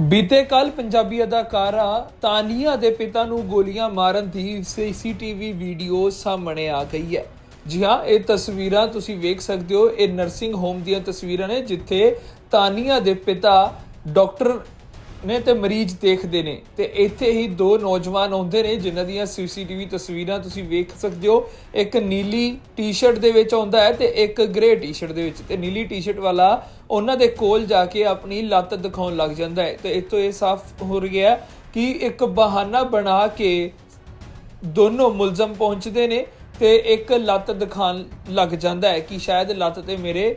ਬੀਤੇ ਕੱਲ ਪੰਜਾਬੀ ਅਦਾਕਾਰਾ ਤਾਨੀਆ ਦੇ ਪਿਤਾ ਨੂੰ ਗੋਲੀਆਂ ਮਾਰਨ ਦੀ ਸੀਸੀਟੀਵੀ ਵੀਡੀਓ ਸਾਹਮਣੇ ਆ ਗਈ ਹੈ। ਜੀ ਹਾਂ, ਇਹ ਤਸਵੀਰਾਂ ਤੁਸੀਂ ਵੇਖ ਸਕਦੇ ਹੋ। ਇਹ ਨਰਸਿੰਗ ਹੋਮ ਦੀਆਂ ਤਸਵੀਰਾਂ ਨੇ, ਜਿੱਥੇ ਤਾਨੀਆ ਦੇ ਪਿਤਾ ਡਾਕਟਰ ਨੇ ਤੇ ਮਰੀਜ਼ ਦੇਖਦੇ ਨੇ ਤੇ ਇੱਥੇ ਹੀ ਦੋ ਨੌਜਵਾਨ ਆਉਂਦੇ ਨੇ, ਜਿਨ੍ਹਾਂ ਦੀਆਂ ਸੀਸੀਟੀਵੀ ਤਸਵੀਰਾਂ ਤੁਸੀਂ ਵੇਖ ਸਕਦੇ ਹੋ। ਇੱਕ ਨੀਲੀ ਟੀ-ਸ਼ਰਟ ਦੇ ਵਿੱਚ ਆਉਂਦਾ ਹੈ ਤੇ ਇੱਕ ਗ੍ਰੇ ਟੀ-ਸ਼ਰਟ ਦੇ ਵਿੱਚ ਤੇ ਨੀਲੀ ਟੀ-ਸ਼ਰਟ ਵਾਲਾ ਉਹਨਾਂ ਦੇ ਕੋਲ ਜਾ ਕੇ ਆਪਣੀ ਲੱਤ ਦਿਖਾਉਣ ਲੱਗ ਜਾਂਦਾ ਹੈ। ਤੇ ਇਤੋਂ ਇਹ ਸਾਫ਼ ਹੋ ਰਿਹਾ ਕਿ ਇੱਕ ਬਹਾਨਾ ਬਣਾ ਕੇ ਦੋਨੋਂ ਮੁਲਜ਼ਮ ਪਹੁੰਚਦੇ ਨੇ ਤੇ ਇੱਕ ਲੱਤ ਦਿਖਾਣ ਲੱਗ ਜਾਂਦਾ ਹੈ ਕਿ ਸ਼ਾਇਦ ਲੱਤ ਤੇ ਮੇਰੇ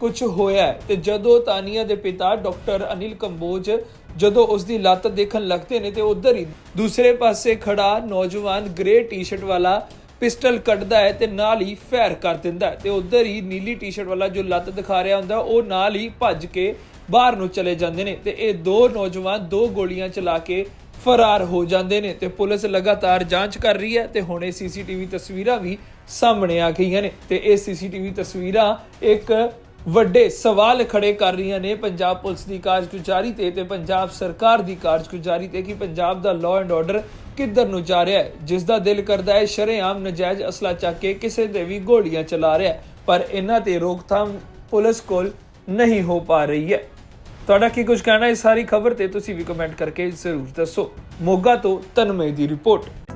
ਕੁਝ ਹੋਇਆ ਹੈ। ਤੇ ਜਦੋਂ ਤਾਨੀਆ ਦੇ ਪਿਤਾ ਡਾਕਟਰ ਅਨਿਲ ਕੰਬੋਜ ਜਦੋਂ ਉਸ ਦੀ ਲੱਤ ਦੇਖਣ ਲੱਗਦੇ ਨੇ ਤੇ ਉਧਰ ਹੀ ਦੂਸਰੇ ਪਾਸੇ ਖੜਾ ਨੌਜਵਾਨ ਗ੍ਰੇ ਟੀ-ਸ਼ਰਟ ਵਾਲਾ ਪਿਸਟਲ ਕੱਢਦਾ ਹੈ ਤੇ ਨਾਲ ਹੀ ਫਾਇਰ ਕਰ ਦਿੰਦਾ ਹੈ ਤੇ ਉਧਰ ਹੀ ਨੀਲੀ ਟੀ-ਸ਼ਰਟ ਵਾਲਾ ਜੋ ਲੱਤ ਦਿਖਾ ਰਿਹਾ ਹੁੰਦਾ, ਉਹ ਨਾਲ ਹੀ ਭੱਜ ਕੇ ਬਾਹਰ ਨੂੰ ਚਲੇ ਜਾਂਦੇ ਨੇ ਤੇ ਇਹ ਦੋ ਨੌਜਵਾਨ ਦੋ ਗੋਲੀਆਂ ਚਲਾ ਕੇ ਫਰਾਰ ਹੋ ਜਾਂਦੇ ਨੇ ਤੇ ਪੁਲਿਸ ਲਗਾਤਾਰ ਜਾਂਚ ਕਰ ਰਹੀ ਹੈ ਤੇ ਹੁਣ ਇਹ ਸੀਸੀਟੀਵੀ ਤਸਵੀਰਾਂ ਵੀ ਸਾਹਮਣੇ ਆ ਗਈਆਂ ਨੇ ਤੇ ਇਹ ਸੀਸੀਟੀਵੀ ਤਸਵੀਰਾਂ ਇੱਕ ਵੱਡੇ ਸਵਾਲ ਖੜੇ ਕਰ ਰਹੀਆਂ ਨੇ। ਪੰਜਾਬ ਪੁਲਿਸ ਦੀ ਕਾਰਜਗੁਜ਼ਾਰੀ ਤੇ ਤੇ ਪੰਜਾਬ ਸਰਕਾਰ ਦੀ ਕਾਰਜਗੁਜ਼ਾਰੀ ਤੇ ਕਿ ਪੰਜਾਬ ਦਾ ਲਾਅ ਐਂਡ ਆਰਡਰ ਕਿੱਧਰ ਨੂੰ ਜਾ ਰਿਹਾ ਹੈ। ਜਿਸ ਦਾ ਦਿਲ ਕਰਦਾ ਹੈ, ਸ਼ਰੇਆਮ ਨਜਾਇਜ਼ ਅਸਲਾ ਚੱਕ ਕੇ ਕਿਸੇ ਦੇ ਵੀ ਗੋਲੀਆਂ ਚਲਾ ਰਿਹਾ ਪਰ ਇਹਨਾਂ ਤੇ ਰੋਕਥਾਮ ਪੁਲਿਸ ਕੋਲ ਨਹੀਂ ਹੋ ਪਾ ਰਹੀ ਹੈ। ਤੁਹਾਡਾ ਕੀ ਕੁਝ ਕਹਿਣਾ ਇਸ ਸਾਰੀ ਖਬਰ ਤੇ ਤੁਸੀਂ ਵੀ ਕਮੈਂਟ ਕਰਕੇ ਜ਼ਰੂਰ ਦੱਸੋ। ਮੋਗਾ ਤੋਂ ਤਨਮੇ ਦੀ ਰਿਪੋਰਟ।